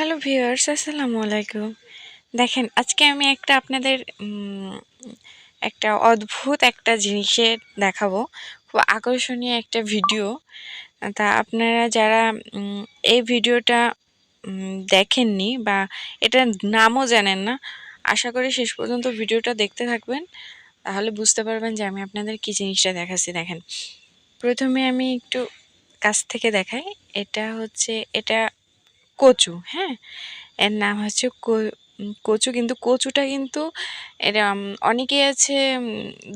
Hello viewers আসসালামু আলাইকুম দেখেন, আজকে আমি একটা আপনাদের একটা অদ্ভুত একটা জিনিসের দেখাবো। খুব আকর্ষণীয় একটা ভিডিও। তা আপনারা যারা এই ভিডিওটা দেখেননি বা এটার নামও জানেন না, আশা করি শেষ পর্যন্ত ভিডিওটা দেখতে থাকবেন। তাহলে বুঝতে পারবেন যে আমি আপনাদের কি জিনিসটা দেখাচ্ছি। দেখেন, প্রথমে আমি একটু কাছ থেকে দেখাই। এটা হচ্ছে, এটা কচু হ্যাঁ? এর নাম হচ্ছে কচু কিন্তু কচুটা কিন্তু এটা উম, অনেকেই আছে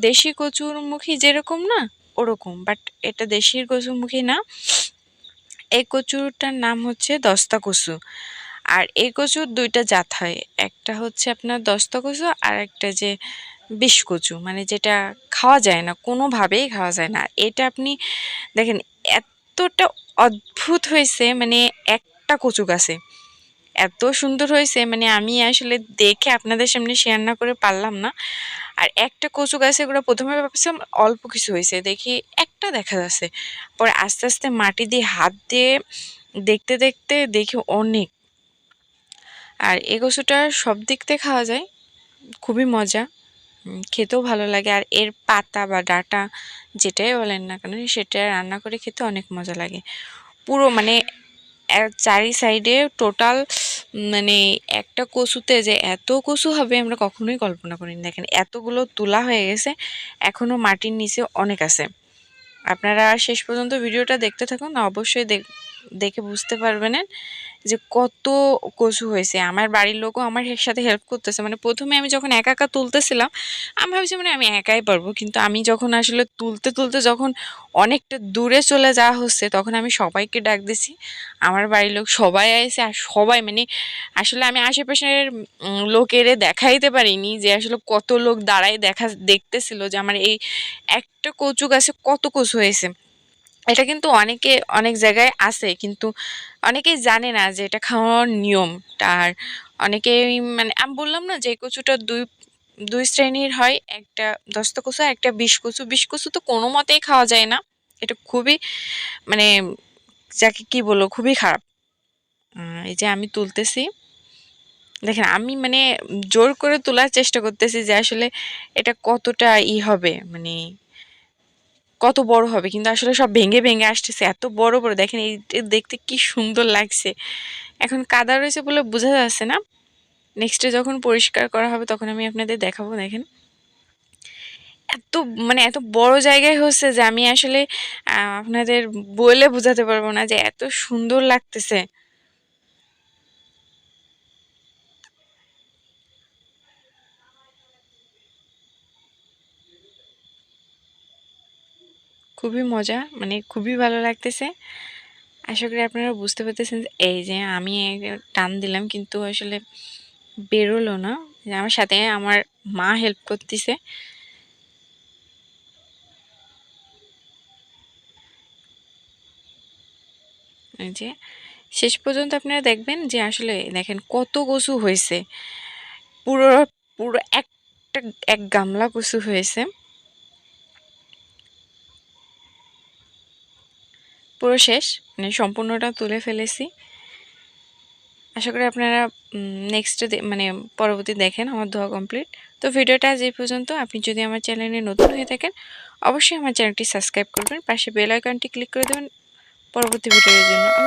দেশি কচুর মুখী যেরকম না ওরকম বাট এটা দেশির কচুর মুখী না। এই কচুটার নাম হচ্ছে দস্তা কচু। আর এই কচুর দুইটা জাত হয় একটা হচ্ছে আপনার দস্তা কচু আর একটা যে বিষ কচু মানে যেটা খাওয়া যায় না কোনোভাবেই খাওয়া যায় না। এটা আপনি দেখেন এতটা অদ্ভুত হয়েছে মানে একটা কচু গাছে এত সুন্দর হয়েছে মানে আমি আসলে দেখে আপনাদের সামনে শেয়ার না করে পারলাম না। আর একটা কচু গাছে ওগুলো প্রথমে ভাবছিলাম অল্প কিছু হয়েছে, দেখি একটা দেখা যাচ্ছে। পরে আস্তে আস্তে মাটি দিয়ে হাত দিয়ে দেখতে দেখতে দেখি অনেক। আর এ কচুটা সব দিক থেকে খাওয়া যায়, খুবই মজা। খেতেও ভালো লাগে। আর এর পাতা বা ডাঁটা, যেটাই বলেন না কেন, সেটা রান্না করে খেতে অনেক মজা লাগে। পুরো মানে চারি সাইডে টোটাল মানে একটা কচুতে যে এত কচু হবে আমরা কখনোই কল্পনা করিনি। দেখেন, এতগুলো তোলা হয়ে গেছে এখনও মাটির নিচে অনেক আছে। আপনারা শেষ পর্যন্ত ভিডিওটা দেখতে থাকুন, অবশ্যই দেখ- দেখে বুঝতে পারবেন যে কত কচু হয়েছে। আমার বাড়ির লোকও আমার সাথে হেল্প করতেছে। মানে প্রথমে আমি যখন একা একা তুলতেছিলাম, আমি ভাবছি মানে আমি একাই পারব। কিন্তু আমি যখন আসলে তুলতে তুলতে যখন অনেকটা দূরে চলে যাওয়া হচ্ছে, তখন আমি সবাইকে ডাক দিছি। আমার বাড়ির লোক সবাই এসে আর সবাই মানে আসলে আমি আশেপাশের লোকেরে দেখাইতে পারিনি যে আসলে কত লোক দাঁড়ায় দেখা, দেখতেছিল যে আমার এই একটা কচু গাছে কত কচু হয়েছে। এটা কিন্তু অনেকে, অনেক জায়গায় আছে, কিন্তু অনেকেই জানে না যে এটা খাওয়ার নিয়ম আর অনেকেই মানে আমি বললাম না যে কচুটা দুই দুই শ্রেণির হয়, একটা দস্ত কচু একটা বিষ কচু। বিষ কচু তো কোনো মতেই খাওয়া যায় না। এটা খুবই মানে যাকে কি বলব, খুবই খারাপ। এই যে আমি তুলতেছি, দেখেন আমি মানে জোর করে তোলার চেষ্টা করতেছি যে আসলে এটা কতটা ই হবে মানে কত বড় হবে। কিন্তু আসলে সব ভেঙে ভেঙে আসতেছে, এত বড় বড়। দেখেন এই দেখতে কি সুন্দর লাগছে। এখন কাদা রয়েছে বলে বোঝা যাচ্ছে না। নেক্সটে যখন পরিষ্কার করা হবে তখন আমি আপনাদের দেখাবো, দেখেন। এত মানে এত বড় জায়গায় হচ্ছে যে আমি আসলে আপনাদের বলে বোঝাতে পারব না যে এত সুন্দর লাগতেছে। খুবই মজা মানে খুবই ভালো লাগতেছে। আশা করি আপনারা বুঝতে পারতেছেন এই যে আমি টান দিলাম, কিন্তু আসলে বেরোলো না। আমার সাথে আমার মা হেল্প করতেছে। যে, শেষ পর্যন্ত আপনারা দেখবেন যে আসলে দেখেন কত কচু হয়েছে। পুরো পুরো একটা, এক গামলা কচু হয়েছে। পুরো শেষ মানে সম্পূর্ণটা তুলে ফেলেছি। আশা করি আপনারা নেক্সট মানে পরবর্তী দেখেন আমার ধোয়া কমপ্লিট তো ভিডিওটা আজ এই পর্যন্ত। আপনি যদি আমার চ্যানেলে নতুন হয়ে থাকেন, অবশ্যই আমার চ্যানেলটি সাবস্ক্রাইব করবেন। পাশে বেল আইকনটি ক্লিক করে দেবেন পরবর্তী ভিডিওর জন্য। আল্লাহ।